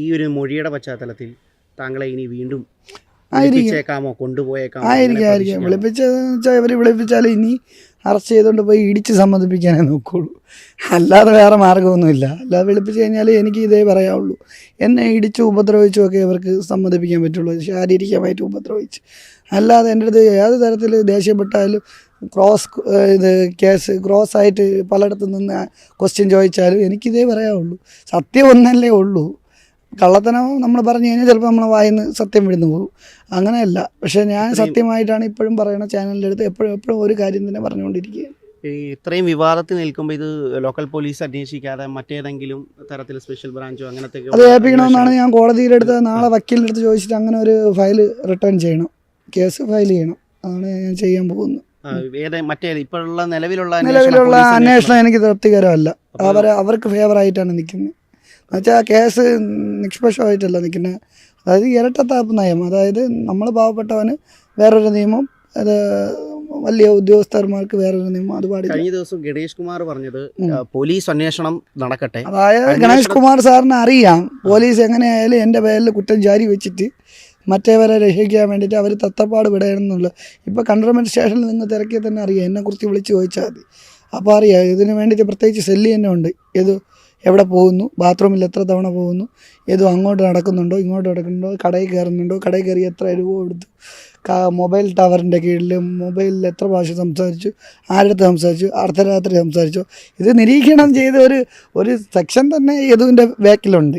ഈ ഒരു മൊഴിയുടെ പശ്ചാത്തലത്തിൽ താങ്കളെ ഇനി വീണ്ടും ആയിരിക്കാമോ വിളിപ്പിച്ചേക്കാമോ കൊണ്ടുപോയേക്കാമോ ആയിരിക്കും ആയിരിക്കും. വിളിപ്പിച്ചതെന്ന് വെച്ചാൽ ഇവർ വിളിപ്പിച്ചാൽ ഇനി അറസ്റ്റ് ചെയ്തുകൊണ്ട് പോയി ഇടിച്ച് സമ്മതിപ്പിക്കാനേ നോക്കുള്ളൂ. അല്ലാതെ വേറെ മാർഗമൊന്നുമില്ല അല്ലാതെ വിളിപ്പിച്ച് കഴിഞ്ഞാൽ എനിക്ക് ഇതേ പറയാവുള്ളൂ. എന്നെ ഇടിച്ചു ഉപദ്രവിച്ചും ഒക്കെ ഇവർക്ക് സമ്മതിപ്പിക്കാൻ പറ്റുള്ളൂ. ശാരീരികമായിട്ട് ഉപദ്രവിച്ച്. അല്ലാതെ എന്റെ അടുത്ത് ഏത് തരത്തിൽ ദേഷ്യപ്പെട്ടാലും ക്രോസ് ഇത് കേസ് ക്രോസ് ആയിട്ട് പലയിടത്തു നിന്ന് ക്വസ്റ്റ്യൻ ചോദിച്ചാലും എനിക്കിതേ പറയാവുള്ളൂ. സത്യം ഒന്നല്ലേ ഉള്ളൂ. കള്ളത്തനം നമ്മൾ പറഞ്ഞു കഴിഞ്ഞാൽ ചിലപ്പോൾ നമ്മളെ വായിന്ന് സത്യം വിടുന്നു പോകും. അങ്ങനെയല്ല. പക്ഷേ ഞാൻ സത്യമായിട്ടാണ് ഇപ്പോഴും പറയുന്ന ചാനലിന്റെ അടുത്ത് എപ്പോഴും എപ്പോഴും ഒരു കാര്യം തന്നെ പറഞ്ഞുകൊണ്ടിരിക്കുക ഇത്രയും വിവാദത്തിൽ നിൽക്കുമ്പോൾ ഇത് ലോക്കൽ പോലീസ് അന്വേഷിക്കാതെ മറ്റേതെങ്കിലും തരത്തിൽ സ്പെഷ്യൽ ബ്രാഞ്ചോ അങ്ങനത്തെ അത് ഏൽപ്പിക്കണമെന്നാണ് ഞാൻ കോടതിയുടെ അടുത്ത് നാളെ വക്കീലിന്റെ അടുത്ത് ചോദിച്ചിട്ട് അങ്ങനെ ഒരു ഫയൽ റിട്ടേൺ ചെയ്യണം. കേസ് ഫയൽ ചെയ്യണം. അതാണ് ഞാൻ ചെയ്യാൻ പോകുന്നത്. മറ്റേ ഇപ്പോഴുള്ള നിലവിലുള്ള നിലവിലുള്ള അന്വേഷണം എനിക്ക് തൃപ്തികരമല്ല. അവർ അവർക്ക് ഫേവറായിട്ടാണ് നിൽക്കുന്നത്. എന്നുവെച്ചാൽ കേസ് നിഷ്പക്ഷമായിട്ടല്ല നിൽക്കുന്നത്. അതായത് ഇരട്ടത്താപ്പ് നയം അതായത് നമ്മൾ പാവപ്പെട്ടവന് വേറൊരു നിയമം അത് വലിയ ഉദ്യോഗസ്ഥന്മാർക്ക് വേറൊരു നിയമം അത് പാടില്ല. കഴിഞ്ഞ ദിവസം ഗണേഷ് കുമാർ പറഞ്ഞത് പോലീസ് അന്വേഷണം നടക്കട്ടെ. അതായത് ഗണേഷ് കുമാർ സാറിന് അറിയാം പോലീസ് എങ്ങനെയായാലും എന്റെ പേരിൽ കുറ്റം ജാരി വെച്ചിട്ട് മറ്റേവരെ രക്ഷിക്കാൻ വേണ്ടിയിട്ട് അവർ തത്തപ്പാട് വിടണമെന്നുള്ള ഇപ്പോൾ കണ്ടർമെന്റ് സ്റ്റേഷനിൽ നിങ്ങൾ തിരക്കിയാൽ തന്നെ അറിയാം എന്നെക്കുറിച്ച് വിളിച്ച് ചോദിച്ചാൽ മതി. അപ്പോൾ അറിയാം ഇതിന് വേണ്ടിയിട്ട് പ്രത്യേകിച്ച് സെല്ല് തന്നെ ഉണ്ട്. ഏത് എവിടെ പോകുന്നു? ബാത്റൂമിൽ എത്ര തവണ പോകുന്നു? ഏതോ അങ്ങോട്ട് നടക്കുന്നുണ്ടോ? ഇങ്ങോട്ട് നടക്കുന്നുണ്ടോ? കടയിൽ കയറുന്നുണ്ടോ? കടയിൽ കയറി എത്ര രൂപ കൊടുത്തു? മൊബൈൽ ടവറിന്റെ കീഴിൽ മൊബൈലിൽ എത്ര ഭാഷ സംസാരിച്ചു? ആരുടെ സംസാരിച്ചു? അർദ്ധരാത്രി സംസാരിച്ചു? ഇത് നിരീക്ഷണം ചെയ്ത ഒരു ഒരു സെക്ഷൻ തന്നെ യദുവിന്റെ ബാക്കിലുണ്ട്.